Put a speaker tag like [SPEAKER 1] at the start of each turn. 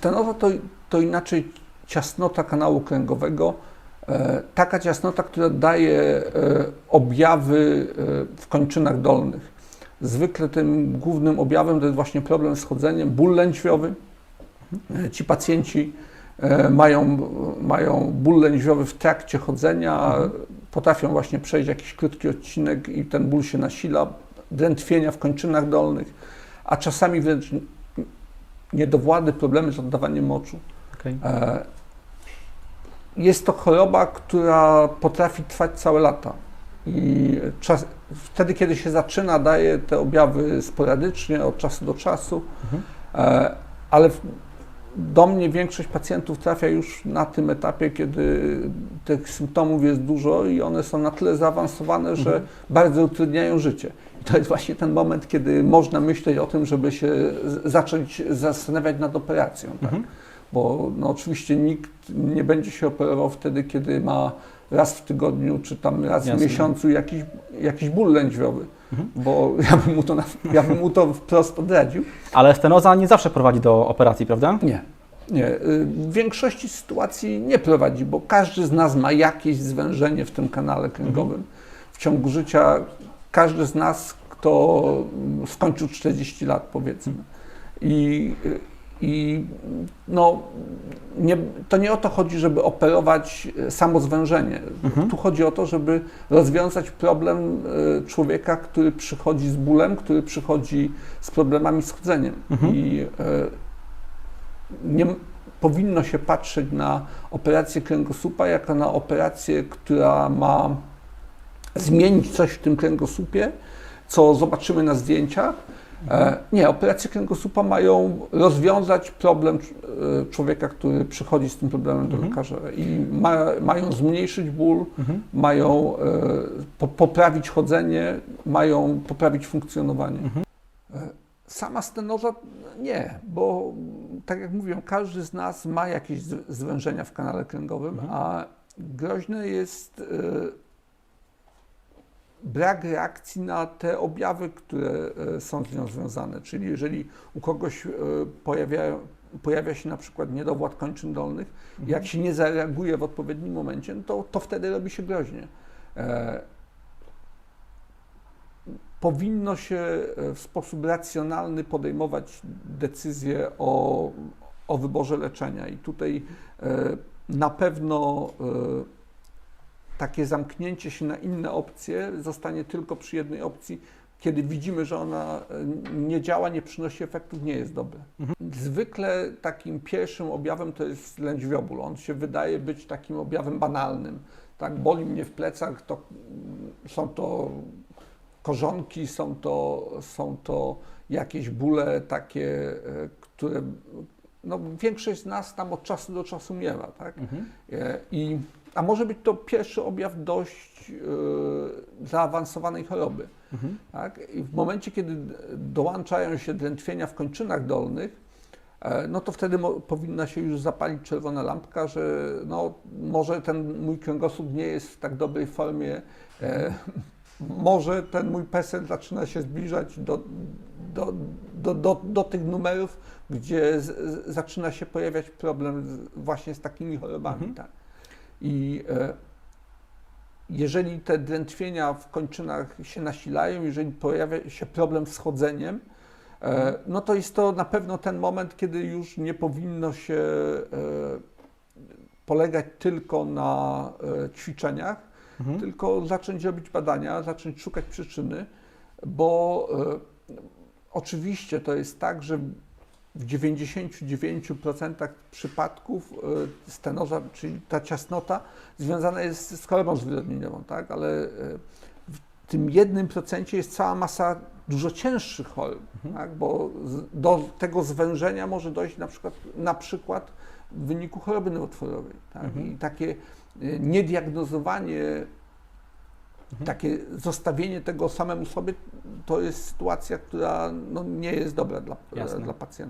[SPEAKER 1] Stenoza to, to inaczej ciasnota kanału kręgowego, e, taka ciasnota, która daje e, objawy e, w kończynach dolnych. Zwykle tym głównym objawem to jest właśnie problem z chodzeniem, ból lędźwiowy. Ci pacjenci mają, mają ból lędźwiowy w trakcie chodzenia, potrafią właśnie przejść jakiś krótki odcinek i ten ból się nasila, drętwienia w kończynach dolnych, a czasami wręcz niedowłady, problemy z oddawaniem moczu.
[SPEAKER 2] Okej.
[SPEAKER 1] E, Jest to choroba, która potrafi trwać całe lata. I czas, wtedy, kiedy się zaczyna, daje te objawy sporadycznie, od czasu do czasu,
[SPEAKER 2] Mhm.
[SPEAKER 1] e, ale do mnie większość pacjentów trafia już na tym etapie, kiedy tych symptomów jest dużo i one są na tyle zaawansowane, że
[SPEAKER 2] Mhm.
[SPEAKER 1] bardzo utrudniają życie. To jest właśnie ten moment, kiedy można myśleć o tym, żeby się zacząć zastanawiać nad operacją. Tak?
[SPEAKER 2] Mhm.
[SPEAKER 1] Bo no, oczywiście nikt nie będzie się operował wtedy, kiedy ma raz w tygodniu, czy tam raz
[SPEAKER 2] Jasne.
[SPEAKER 1] w miesiącu jakiś, jakiś ból lędźwiowy,
[SPEAKER 2] Mhm.
[SPEAKER 1] bo ja bym, mu to, na- ja bym mu to wprost odradził.
[SPEAKER 2] Ale stenoza nie zawsze prowadzi do operacji, prawda?
[SPEAKER 1] Nie. Nie. y, W większości sytuacji nie prowadzi, bo każdy z nas ma jakieś zwężenie w tym kanale kręgowym. W ciągu życia każdy z nas, kto skończył 40 lat, powiedzmy. I, i no, nie, to nie o to chodzi, żeby operować y, samo zwężenie.
[SPEAKER 2] Mhm.
[SPEAKER 1] Tu chodzi o to, żeby rozwiązać problem y, człowieka, który przychodzi z bólem, który przychodzi z problemami z chodzeniem.
[SPEAKER 2] Mhm.
[SPEAKER 1] I y, nie powinno się patrzeć na operację kręgosłupa jako na operację, która ma zmienić coś w tym kręgosłupie, co zobaczymy na zdjęciach. E, nie, operacje kręgosłupa mają rozwiązać problem e, człowieka, który przychodzi z tym problemem do
[SPEAKER 2] Mhm.
[SPEAKER 1] lekarza i ma, mają zmniejszyć ból,
[SPEAKER 2] Mhm.
[SPEAKER 1] mają e, po, poprawić chodzenie, mają poprawić funkcjonowanie.
[SPEAKER 2] Mhm.
[SPEAKER 1] Sama stenoza nie, bo tak jak mówią, każdy z nas ma jakieś zwężenia w kanale kręgowym, a groźne jest brak reakcji na te objawy, które e, są z nią związane. Czyli jeżeli u kogoś e, pojawia, się na przykład niedowład kończyn dolnych,
[SPEAKER 2] Mhm.
[SPEAKER 1] jak się nie zareaguje w odpowiednim momencie, no to, to wtedy robi się groźnie. E, powinno się w sposób racjonalny podejmować decyzje o, o wyborze leczenia. I tutaj e, na pewno e, takie zamknięcie się na inne opcje zostanie tylko przy jednej opcji, kiedy widzimy, że ona e, nie działa, nie przynosi efektów, nie jest dobre. Zwykle takim pierwszym objawem to jest lędźwioból. On się wydaje być takim objawem banalnym. Tak, boli mnie w plecach, to mm, są to korzonki, są to, są to jakieś bóle takie, e, które no, większość z nas tam od czasu do czasu miewa. Tak?
[SPEAKER 2] Mhm.
[SPEAKER 1] E, I, a może być to pierwszy objaw dość e, zaawansowanej choroby.
[SPEAKER 2] Mhm.
[SPEAKER 1] Tak? I w momencie, kiedy dołączają się drętwienia w kończynach dolnych, e, no to wtedy powinna się już zapalić czerwona lampka, że no, może ten mój kręgosłup nie jest w tak dobrej formie, e, może ten mój PESEL zaczyna się zbliżać do, do, do, do, do tych numerów, gdzie z, z, zaczyna się pojawiać problem z, właśnie z takimi chorobami.
[SPEAKER 2] Mhm.
[SPEAKER 1] Tak. I e, jeżeli te drętwienia w kończynach się nasilają, jeżeli pojawia się problem z chodzeniem, e, no to jest to na pewno ten moment, kiedy już nie powinno się e, polegać tylko na ćwiczeniach,
[SPEAKER 2] Mhm.
[SPEAKER 1] tylko zacząć robić badania, zacząć szukać przyczyny, bo oczywiście to jest tak, że w 99% przypadków e, stenoza, czyli ta ciasnota, związana jest z chorobą zwyrodnieniową, tak? ale e, w tym jednym procencie jest cała masa dużo cięższych chorób,
[SPEAKER 2] Mhm.
[SPEAKER 1] tak? bo do tego zwężenia może dojść na przykład, na przykład w wyniku choroby nowotworowej. Tak?
[SPEAKER 2] Mhm.
[SPEAKER 1] I takie e, niediagnozowanie,
[SPEAKER 2] Mhm.
[SPEAKER 1] takie zostawienie tego samemu sobie, to jest sytuacja, która no, nie jest dobra dla,
[SPEAKER 2] Jasne.
[SPEAKER 1] dla pacjenta.